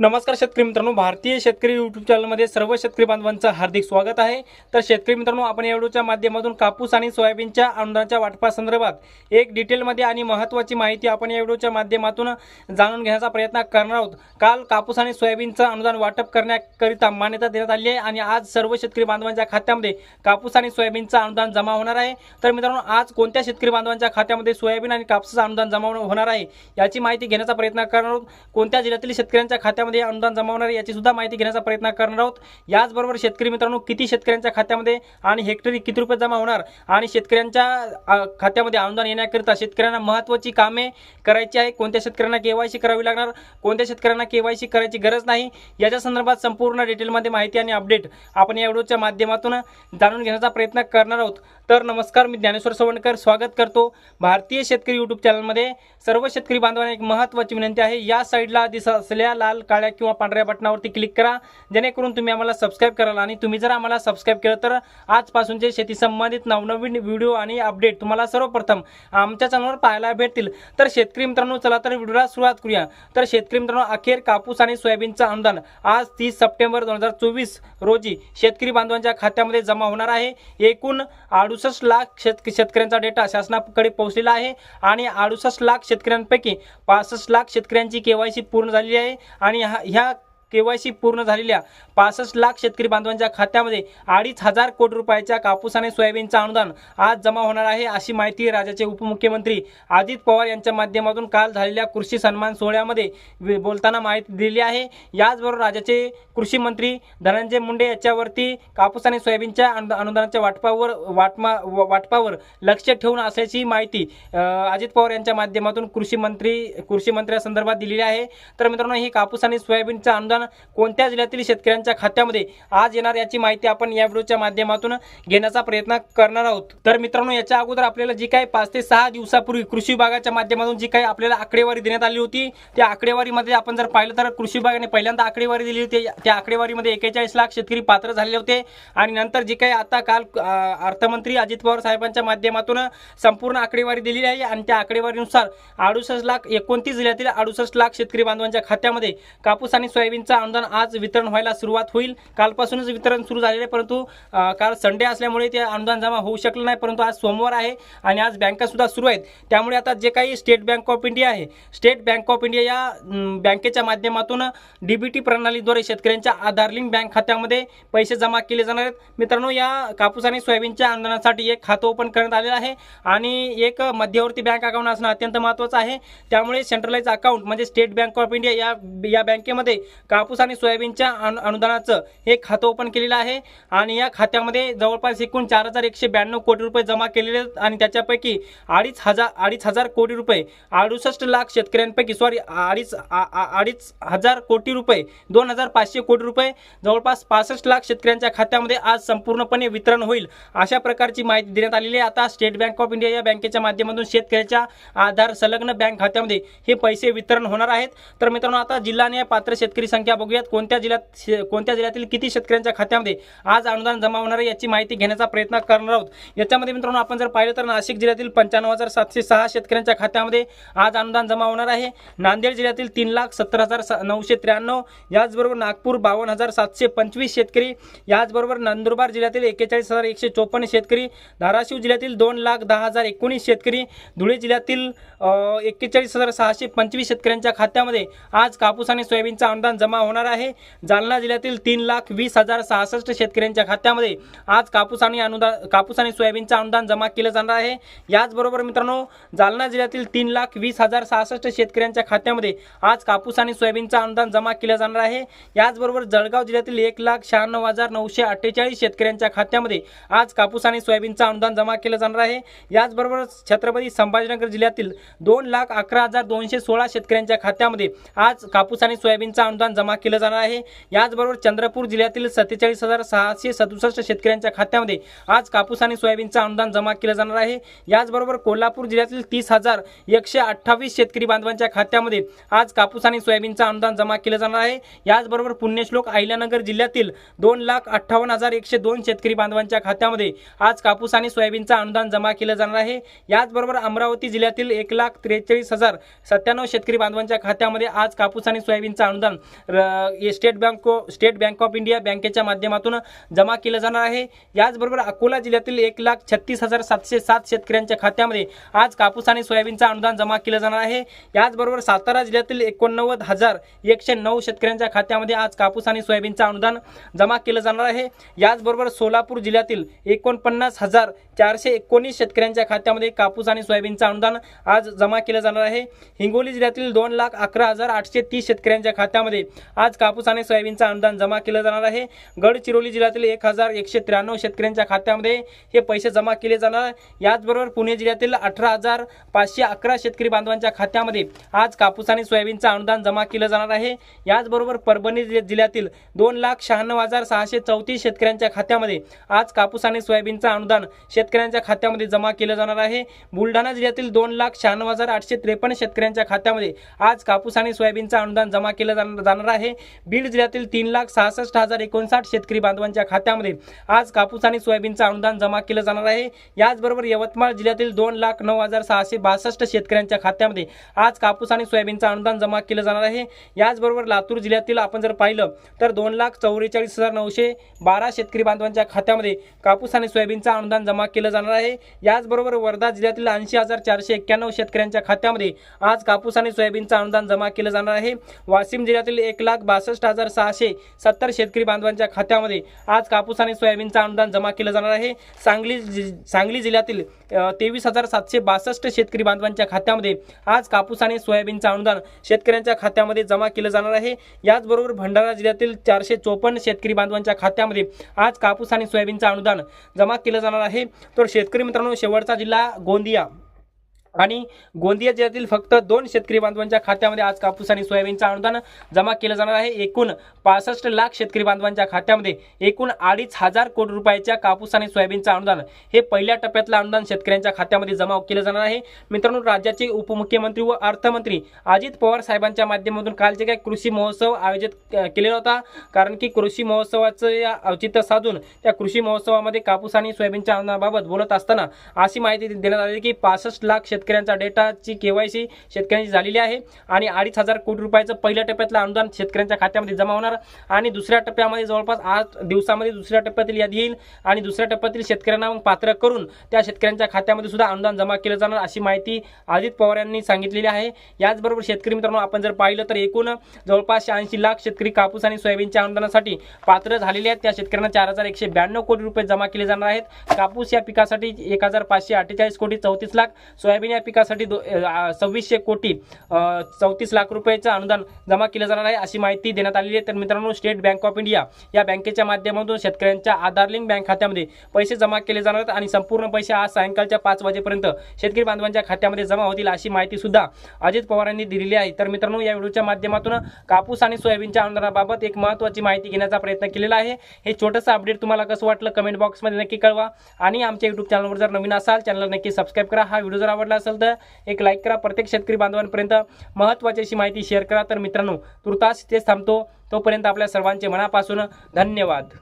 नमस्कार शेतकरी मित्रांनो भारतीय शेतकरी यूट्यूब चॅनलमध्ये सर्व शेतकरी बांधवांचं हार्दिक स्वागत आहे. तर शेतकरी मित्रांनो आपण या व्हिडिओच्या माध्यमातून कापूस आणि सोयाबीनच्या अनुदानाच्या वाटपासंदर्भात एक डिटेलमध्ये आणि महत्त्वाची माहिती आपण या व्हिडिओच्या माध्यमातून जाणून घेण्याचा प्रयत्न करणार आहोत. काल कापूस आणि सोयाबीनचं अनुदान वाटप करण्याकरिता मान्यता देण्यात आली आहे आणि आज सर्व शेतकरी बांधवांच्या खात्यामध्ये कापूस आणि सोयाबीनचं अनुदान जमा होणार आहे. तर मित्रांनो आज कोणत्या शेतकरी बांधवांच्या खात्यामध्ये सोयाबीन आणि कापसाचं अनुदान जमा होणार आहे याची माहिती घेण्याचा प्रयत्न करणार आहोत. कोणत्या जिल्ह्यातील शेतकऱ्यांच्या खात्यामध्ये अनुदान जमा होणार याची सुद्धा माहिती घेण्याचा प्रयत्न करणार आहोत. याचबरोबर शेतकरी मित्रांनो किती शेतकऱ्यांच्या खात्यामध्ये आणि हेक्टरी किती रुपये जमा होणार आणि शेतकऱ्यांच्या खात्यामध्ये अनुदान येण्याकरिता शेतकऱ्यांना महत्त्वाची कामे करायची आहे. कोणत्या शेतकऱ्यांना केवायसी करावी लागणार? कोणत्या शेतकऱ्यांना केवायसी करायची गरज नाही? याच्या संदर्भात संपूर्ण डिटेलमध्ये माहिती आणि अपडेट आपण या व्हिडिओच्या माध्यमातून जाणून घेण्याचा प्रयत्न करणार आहोत. तर नमस्कार मी ज्ञानेश्वर सवणकर. स्वागत करतो भारतीय शेतकरी यूट्यूब चॅनलमध्ये सर्व शेतकरी बांधवांना एक महत्त्वाची विनंती आहे. या साईडला दिसत असलेल्या लाल काळ्या किंवा पांढऱ्या बटनावरती क्लिक करा. जेणेकरून तुम्ही आम्हाला सबस्क्राईब कराल आणि तुम्ही जर आम्हाला सबस्क्राईब केलं तर आजपासूनचे शेती संबंधित नवनवीन व्हिडिओ आणि अपडेट तुम्हाला सर्वप्रथम आमच्या चॅनलवर पाहायला भेटतील. तर शेतकरी मित्रांनो चला तर व्हिडिओला सुरुवात करूया. तर शेतकरी मित्रांनो अखेर कापूस आणि सोयाबीनचं अनुदान आज तीस सप्टेंबर दोन हजार चोवीस रोजी शेतकरी बांधवांच्या खात्यामध्ये जमा होणार आहे. एकूण आडू अडुसष्ट लाख शेत शेतकऱ्यांचा डेटा शासनाकडे पोहोचलेला आहे आणि अडुसष्ट लाख शेतकऱ्यांपैकी पासष्ट लाख शेतकऱ्यांची केवायसी पूर्ण झालेली आहे आणि ह्या केवायसी पूर्ण झालेल्या पासष्ट लाख शेतकरी बांधवांच्या खात्यामध्ये अडीच हजार कोटी रुपयाच्या कापूस आणि सोयाबीनचं अनुदान आज जमा होणार आहे अशी माहिती राज्याचे उपमुख्यमंत्री अजित पवार यांच्या माध्यमातून काल झालेल्या कृषी सन्मान सोहळ्यामध्ये बोलताना माहिती दिली आहे. याचबरोबर राज्याचे कृषी मंत्री धनंजय मुंडे याच्यावरती कापूस आणि सोयाबीनच्या अनु- अनुदानाच्या वाटपावर वाटमा व- वाटपावर लक्ष ठेवून असल्याची माहिती अजित पवार यांच्या माध्यमातून कृषी मंत्री कृषी मंत्र्यासंदर्भात दिलेली आहे. तर मित्रांनो ही कापूस आणि सोयाबीनचं अनुदान कोणत्या जिल्ह्यातील शेतकऱ्यांच्या खात्यामध्ये आज येणार याची माहिती आपण या व्हिडिओच्या माध्यमातून घेण्याचा प्रयत्न करणार आहोत. तर मित्रांनो याच्या अगोदर आपल्याला जी काही पाच ते सहा दिवसापूर्वी कृषी विभागाच्या माध्यमातून जी काही आपल्याला आकडेवारी देण्यात आली होती त्या आकडेवारीमध्ये आपण जर पाहिलं तर कृषी विभागाने पहिल्यांदा आकडेवारी दिली होती. त्या आकडेवारीमध्ये एकेचाळीस लाख शेतकरी पात्र झालेले होते. आणि नंतर जी काही आता काल अर्थमंत्री अजित पवार साहेबांच्या माध्यमातून संपूर्ण आकडेवारी दिलेली आहे. आणि त्या आकडेवारीनुसार अडुसष्ट लाख एकोणतीस जिल्ह्यातील अडुसष्ट लाख शेतकरी बांधवांच्या खात्यामध्ये कापूस आणि सोयाबीन सोयाबीनचं अनुदान आज वितरण व्हायला सुरुवात होईल. कालपासूनच वितरण सुरू झालेले आहे परंतु काल संडे असल्यामुळे ते अनुदान जमा होऊ शकलं नाही परंतु आज सोमवार आहे आणि आज बँकासुद्धा सुरू आहेत. त्यामुळे आता जे काही स्टेट बँक ऑफ इंडिया आहे स्टेट बँक ऑफ इंडिया या बँकेच्या माध्यमातून डीबीटी प्रणालीद्वारे शेतकऱ्यांच्या आधार लिंक बँक खात्यामध्ये पैसे जमा केले जाणार आहेत. मित्रांनो या कापूस आणि सोयाबीनच्या अनुदानासाठी एक खातं ओपन करण्यात आलेलं आहे आणि एक मध्यवर्ती बँक अकाउंट असणं अत्यंत महत्त्वाचं आहे. त्यामुळे सेंट्रलाइज अकाउंट म्हणजे स्टेट बँक ऑफ इंडिया या या बँकेमध्ये कापूस आणि सोयाबीनच्या अनु अनुदानाचं हे खातं ओपन केलेलं आहे. आणि या खात्यामध्ये जवळपास एकूण चार हजार एकशे ब्याण्णव कोटी रुपये जमा केलेले आहेत आणि त्याच्यापैकी अडीच हजार अडीच हजार कोटी रुपये अडुसष्ट लाख शेतकऱ्यांपैकी सॉरी अडीच आ- अडीच हजार कोटी रुपये दोन हजार पाचशे कोटी रुपये जवळपास पासष्ट लाख शेतकऱ्यांच्या खात्यामध्ये आज संपूर्णपणे वितरण होईल अशा प्रकारची माहिती देण्यात आलेली आहे. आता स्टेट बँक ऑफ इंडिया या बँकेच्या माध्यमातून शेतकऱ्याच्या आधार संलग्न बँक खात्यामध्ये हे पैसे वितरण होणार आहेत. तर मित्रांनो आता जिल्हा पात्र शेतकरी संख्या बघूयात. कोणत्या जिल्ह्यात कोणत्या जिल्ह्यातील किती शेतकऱ्यांच्या खात्यामध्ये आज अनुदान जमा होणार आहे याची माहिती घेण्याचा प्रयत्न करणार आहोत. याच्यामध्ये मित्रांनो आपण जर पाहिलं तर नाशिक जिल्ह्यातील पंच्याण्णव हजार सातशे सहा शेतकऱ्यांच्या खात्यामध्ये आज अनुदान जमा होणार आहे. नांदेड जिल्ह्यातील तीन लाख सत्तर हजार नऊशे त्र्याण्णव याचबरोबर नागपूर बावन्न हजार सातशे पंचवीस शेतकरी याचबरोबर नंदुरबार जिल्ह्यातील एक्केचाळीस हजार एकशे चोपन्न शेतकरी धाराशिव जिल्ह्यातील दोन लाख दहा हजार एकोणीस शेतकरी धुळे जिल्ह्यातील एक्केचाळीस हजार सहाशे पंचवीस शेतकऱ्यांच्या खात्यामध्ये आज कापूस आणि सोयाबीनचा अनुदान जमा जमा होणार आहे. जालना जिल्ह्यातील तीन लाख वीस हजार सहासष्ट शेतकऱ्यांच्या खात्यामध्ये आज कापूस आणि अनुदान कापूस आणि सोयाबीनचं अनुदान जमा केलं जाणार आहे. याचबरोबर मित्रांनो जालना जिल्ह्यातील तीन लाख वीस हजार सहासष्ट शेतकऱ्यांच्या खात्यामध्ये आज कापूस आणि सोयाबीनचं अनुदान जमा केलं जाणार आहे. याचबरोबर जळगाव जिल्ह्यातील एक लाख शहाण्णव हजार नऊशे अठ्ठेचाळीस शेतकऱ्यांच्या खात्यामध्ये आज कापूस आणि सोयाबीनचं अनुदान जमा केलं जाणार आहे. याचबरोबर छत्रपती संभाजीनगर जिल्ह्यातील दोन लाख अकरा हजार दोनशे सोळा शेतकऱ्यांच्या खात्यामध्ये आज कापूस आणि सोयाबीनचं अनुदान जमा केलं जाणार आहे. याचबरोबर चंद्रपूर जिल्ह्यातील सत्तेचाळीस हजार सहाशे सदुसष्ट शेतकऱ्यांच्या खात्यामध्ये आज कापूस आणि सोयाबीनचं अनुदान जमा केलं जाणार आहे. याचबरोबर कोल्हापूर जिल्ह्यातील तीस हजार एकशे अठ्ठावीस शेतकरी बांधवांच्या खात्यामध्ये आज कापूस आणि सोयाबीनचं अनुदान जमा केलं जाणार आहे. याचबरोबर पुण्यश्लोक अहिल्यानगर जिल्ह्यातील दोन लाख अठ्ठावन्न हजार एकशे दोन शेतकरी बांधवांच्या खात्यामध्ये आज कापूस आणि सोयाबीनचं अनुदान जमा केलं जाणार आहे. याचबरोबर अमरावती जिल्ह्यातील एक लाख त्रेचाळीस हजार सत्त्याण्णव शेतकरी बांधवांच्या खात्यामध्ये आज कापूस आणि सोयाबीनचं अनुदान State Bank State Bank of India बँकेच्या माध्यमातून जमा केलं जाणार आहे. याचबरोबर अकोला जिल्ह्यातील एक लाख छत्तीस हजार सातशे सात शेतकऱ्यांच्या खात्यामध्ये आज कापूस आणि सोयाबीनचं अनुदान जमा केलं जाणार आहे. याचबरोबर सातारा जिल्ह्यातील एकोणनव्वद हजार एकशे नऊ शेतकऱ्यांच्या खात्यामध्ये आज कापूस आणि सोयाबीनचं अनुदान जमा केलं जाणार आहे. याचबरोबर सोलापूर जिल्ह्यातील एकोणपन्नास हजार चारशे एकोणीस शेतकऱ्यांच्या खात्यामध्ये कापूस आणि सोयाबीनचं अनुदान आज जमा केलं जाणार आहे. हिंगोली जिल्ह्यातील दोन लाख अकरा हजार आठशे तीस शेतकऱ्यांच्या खात्यामध्ये आज कापूस आणि सोयाबीनचं अनुदान जमा केलं जाणार आहे. गडचिरोली जिल्ह्यातील एक हजार एकशे त्र्याण्णव शेतकऱ्यांच्या खात्यामध्ये हे पैसे जमा केले जाणार. याचबरोबर पुणे जिल्ह्यातील अठरा हजार पाचशे अकरा शेतकरी बांधवांच्या खात्यामध्ये आज कापूस आणि सोयाबीनचं अनुदान जमा केलं जाणार आहे. याचबरोबर परभणी जिल्ह्यातील दोन लाख शहाण्णव हजार सहाशे चौतीस शेतकऱ्यांच्या खात्यामध्ये आज कापूस आणि सोयाबीनचं अनुदान शेतकऱ्यांच्या खात्यामध्ये जमा केलं जाणार आहे. बुलढाणा जिल्ह्यातील दोन लाख शहाण्णव हजार आठशे त्रेपन्न शेतकऱ्यांच्या खात्यामध्ये आज कापूस आणि सोयाबीनचं अनुदान जमा केलं जाणार जाणार आहे. बीड जिल्ह्यातील तीन लाख सहासष्ट हजार एकोणसाठ शेतकरी बांधवांच्या खात्यामध्ये आज कापूस आणि सोयाबीनचं अनुदान जमा केलं जाणार आहे. याचबरोबर यवतमाळ जिल्ह्यातील दोन लाख नऊ हजार सहाशे बासष्ट शेतकऱ्यांच्या खात्यामध्ये आज कापूस आणि सोयाबीनचं अनुदान जमा केलं जाणार आहे. याचबरोबर लातूर जिल्ह्यातील आपण जर पाहिलं तर दोन लाख चौवेचाळीस हजार नऊशे बारा शेतकरी बांधवांच्या खात्यामध्ये कापूस आणि सोयाबीनचं अनुदान जमा केलं जाणार आहे. याचबरोबर वर्धा जिल्ह्यातील ऐंशी हजार चारशे एक्क्याण्णव शेतकऱ्यांच्या खात्यामध्ये आज कापूस आणि सोयाबीनचं अनुदान जमा केलं जाणार आहे. वाशिम जिल्ह्यातील एक एक लाख बासष्ट हजार सहाशे सत्तर शेतकरी बांधवांच्या खात्यामध्ये आज कापूस आणि सोयाबीनचं अनुदान जमा केलं जाणार आहे. सांगली जि- सांगली जिल्ह्यातील तेवीस हजार सातशे बासष्ट शेतकरी बांधवांच्या खात्यामध्ये आज कापूस आणि सोयाबीनचं अनुदान शेतकऱ्यांच्या खात्यामध्ये जमा केलं जाणार आहे. याचबरोबर भंडारा जिल्ह्यातील चारशे चोपन्न शेतकरी बांधवांच्या खात्यामध्ये आज कापूस आणि सोयाबीनचं अनुदान जमा केलं जाणार आहे. तर शेतकरी मित्रांनो शेवटचा जिल्हा गोंदिया. आणि गोंदिया जिल्ह्यातील फक्त दोन शेतकरी बांधवांच्या खात्यामध्ये आज कापूस आणि सोयाबीनचं अनुदान जमा केलं जाणार आहे. एकूण पासष्ट लाख शेतकरी बांधवांच्या खात्यामध्ये एकूण अडीच हजार कोटी रुपयाच्या कापूस आणि सोयाबीनचं अनुदान हे पहिल्या टप्प्यातलं अनुदान शेतकऱ्यांच्या खात्यामध्ये जमा केलं जाणार आहे. मित्रांनो राज्याचे उपमुख्यमंत्री व अर्थमंत्री अजित पवार साहेबांच्या माध्यमातून काल जे काही कृषी महोत्सव आयोजित केलेला होता. कारण की कृषी महोत्सवाचं या औचित्य साधून त्या कृषी महोत्सवामध्ये कापूस आणि सोयाबीनच्या अनुदानाबाबत बोलत असताना अशी माहिती देण्यात आली की पासष्ट लाख शेतकऱ्यांचा डेटाची केवायसी शेतकऱ्यांची झालेली आहे. आणि अडीच हजार कोटी रुपयाचं पहिल्या टप्प्यातलं अनुदान शेतकऱ्यांच्या खात्यामध्ये जमा होणार. आणि दुसऱ्या टप्प्यामध्ये जवळपास आठ दिवसामध्ये दुसऱ्या टप्प्यातील यादी येईल. आणि दुसऱ्या टप्प्यातील शेतकऱ्यांना मग पात्र करून त्या शेतकऱ्यांच्या खात्यामध्ये सुद्धा अनुदान जमा केलं जाणार अशी माहिती अजित पवार यांनी सांगितलेली आहे. याचबरोबर शेतकरी मित्रांनो आपण जर पाहिलं तर एकूण जवळपास शहाऐंशी लाख शेतकरी कापूस आणि सोयाबीनच्या अनुदानासाठी पात्र झालेले आहेत. त्या शेतकऱ्यांना चार हजार एकशे ब्याण्णव कोटी रुपये जमा केले जाणार आहेत. कापूस या पिकासाठी एक हजार पाचशे अठ्ठेचाळीस कोटी चौतीस लाख सोयाबीन या पिकासाठी दो सव्वीसशे कोटी चौतीस लाख रुपयाचं अनुदान जमा केलं जाणार आहे अशी माहिती देण्यात आलेली आहे. तर मित्रांनो स्टेट बँक ऑफ इंडिया या बँकेच्या माध्यमातून शेतकऱ्यांच्या आधार लिंक बँक खात्यामध्ये पैसे जमा केले जाणार आहेत आणि संपूर्ण पैसे आज सायंकाळच्या पाच वाजेपर्यंत शेतकरी बांधवांच्या खात्यामध्ये जमा होतील अशी माहिती सुद्धा अजित पवार यांनी दिलेली आहे. तर मित्रांनो या व्हिडिओच्या माध्यमातून कापूस आणि सोयाबीनच्या अनुदानाबाबत एक महत्त्वाची माहिती घेण्याचा प्रयत्न केलेला आहे. हे छोटंसं अपडेट तुम्हाला कसं वाटलं कमेंट बॉक्समध्ये नक्की कळवा. आणि आमच्या यूट्यूब चॅनलवर जर नवीन असाल चॅनल नक्की सबस्क्राईब करा. हा व्हिडिओ जर आवडला असेल तर एक लाईक करा. प्रत्येक शेतकरी बांधवांपर्यंत महत्त्वाची अशी माहिती शेअर करा. तर मित्रांनो तुर्तास तेच थांबतो. तोपर्यंत आपल्या सर्वांचे मनापासून धन्यवाद.